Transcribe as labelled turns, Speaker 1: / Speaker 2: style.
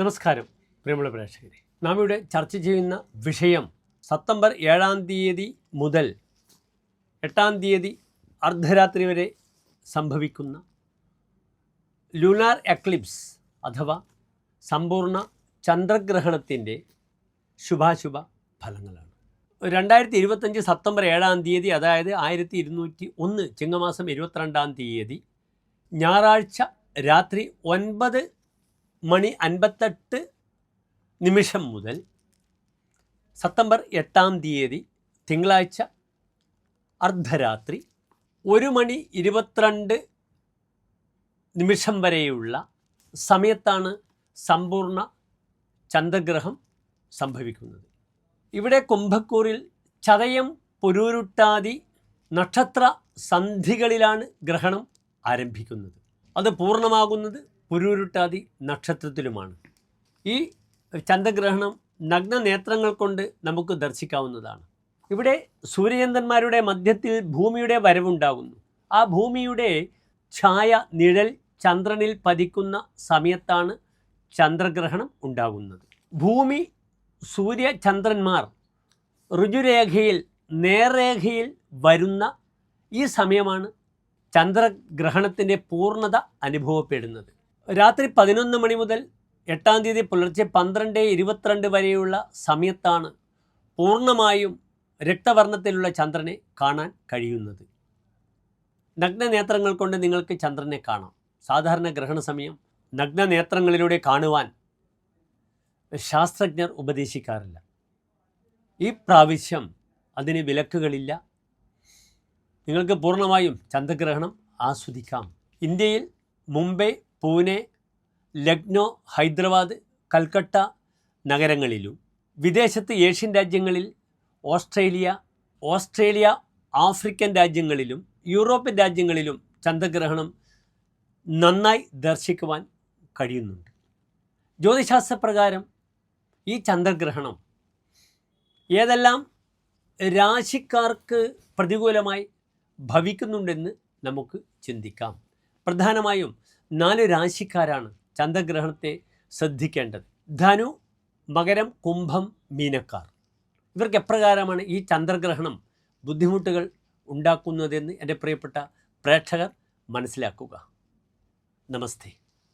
Speaker 1: നമസ്കാരം പ്രിയമുള്ള പ്രേക്ഷകരെ. നാം ഇവിടെ ചർച്ച ചെയ്യുന്ന വിഷയം സെപ്റ്റംബർ ഏഴാം തീയതി മുതൽ എട്ടാം തീയതി അർദ്ധരാത്രി വരെ സംഭവിക്കുന്ന ലൂണാർ എക്ലിപ്സ് അഥവാ സമ്പൂർണ ചന്ദ്രഗ്രഹണത്തിന്റെ ശുഭാശുഭ ഫലങ്ങളാണ്. രണ്ടായിരത്തി ഇരുപത്തഞ്ച് സെപ്റ്റംബർ ഏഴാം തീയതി അതായത് ആയിരത്തി ഇരുന്നൂറ്റി ഒന്ന് ചിങ്ങമാസം ഇരുപത്തിരണ്ടാം തീയതി ഞായറാഴ്ച രാത്രി ഒൻപത് മണി അൻപത്തെട്ട് നിമിഷം മുതൽ സെപ്റ്റംബർ എട്ടാം തീയതി തിങ്കളാഴ്ച അർദ്ധരാത്രി ഒരു മണി ഇരുപത്തിരണ്ട് നിമിഷം വരെയുള്ള സമയത്താണ് സമ്പൂർണ ചന്ദ്രഗ്രഹം സംഭവിക്കുന്നത്. ഇവിടെ കുംഭക്കൂറിൽ ചതയം പുരൂരുട്ടാതി നക്ഷത്ര സന്ധികളിലാണ് ഗ്രഹണം ആരംഭിക്കുന്നത്. അത് പൂർണമാകുന്നത് പുരൂരുട്ടാതി നക്ഷത്രത്തിലുമാണ്. ഈ ചന്ദ്രഗ്രഹണം നഗ്ന നേത്രങ്ങൾ കൊണ്ട് നമുക്ക് ദർശിക്കാവുന്നതാണ്. ഇവിടെ സൂര്യചന്ദ്രന്മാരുടെ മധ്യത്തിൽ ഭൂമിയുടെ വരവുണ്ടാകുന്നു ആ ഭൂമിയുടെ ഛായ നിഴൽ ചന്ദ്രനിൽ പതിക്കുന്ന സമയത്താണ് ചന്ദ്രഗ്രഹണം ഉണ്ടാകുന്നത് ഭൂമി സൂര്യ ചന്ദ്രന്മാർ ഋജുരേഖയിൽ നേർരേഖയിൽ വരുന്ന ഈ സമയമാണ് ചന്ദ്രഗ്രഹണത്തിന്റെ പൂർണത അനുഭവപ്പെടുന്നത്. രാത്രി പതിനൊന്ന് മണി മുതൽ എട്ടാം തീയതി പുലർച്ചെ പന്ത്രണ്ട് ഇരുപത്തിരണ്ട് വരെയുള്ള സമയത്താണ് പൂർണമായും രക്തവർണത്തിലുള്ള ചന്ദ്രനെ കാണാൻ കഴിയുന്നത്. നഗ്നനേത്രങ്ങൾ കൊണ്ട് നിങ്ങൾക്ക് ചന്ദ്രനെ കാണാം. സാധാരണ ഗ്രഹണ സമയം നഗ്നനേത്രങ്ങളിലൂടെ കാണുവാൻ ശാസ്ത്രജ്ഞർ ഉപദേശിക്കാറില്ല. ഈ പ്രാവശ്യം അതിന് വിലക്കുകളില്ല. നിങ്ങൾക്ക് പൂർണമായും ചന്ദ്രഗ്രഹണം ആസ്വദിക്കാം. ഇന്ത്യയിൽ മുംബൈ പൂനെ ലക്നോ ഹൈദരാബാദ് കൽക്കട്ട നഗരങ്ങളിലും. വിദേശത്ത് ഏഷ്യൻ രാജ്യങ്ങളിൽ ഓസ്ട്രേലിയ ഓസ്ട്രേലിയ ആഫ്രിക്കൻ രാജ്യങ്ങളിലും യൂറോപ്യൻ രാജ്യങ്ങളിലും ചന്ദ്രഗ്രഹണം നന്നായി ദർശിക്കുവാൻ കഴിയുന്നുണ്ട്. ജ്യോതിശാസ്ത്രപ്രകാരം ഈ ചന്ദ്രഗ്രഹണം ഏതെല്ലാം രാശിക്കാർക്ക് പ്രതികൂലമായി ഭവിക്കുന്നുണ്ടെന്ന് നമുക്ക് ചിന്തിക്കാം. പ്രധാനമായും നാല് രാശിക്കാരാണ് ചന്ദ്രഗ്രഹണത്തെ ശ്രദ്ധിക്കേണ്ടത്. ധനു മകരം കുംഭം മീനക്കാർ. ഇവർക്ക് എപ്രകാരമാണ് ഈ ചന്ദ്രഗ്രഹണം ബുദ്ധിമുട്ടുകൾ ഉണ്ടാക്കുന്നതെന്ന് എന്റെ പ്രിയപ്പെട്ട പ്രേക്ഷകർ മനസ്സിലാക്കുക. നമസ്തേ.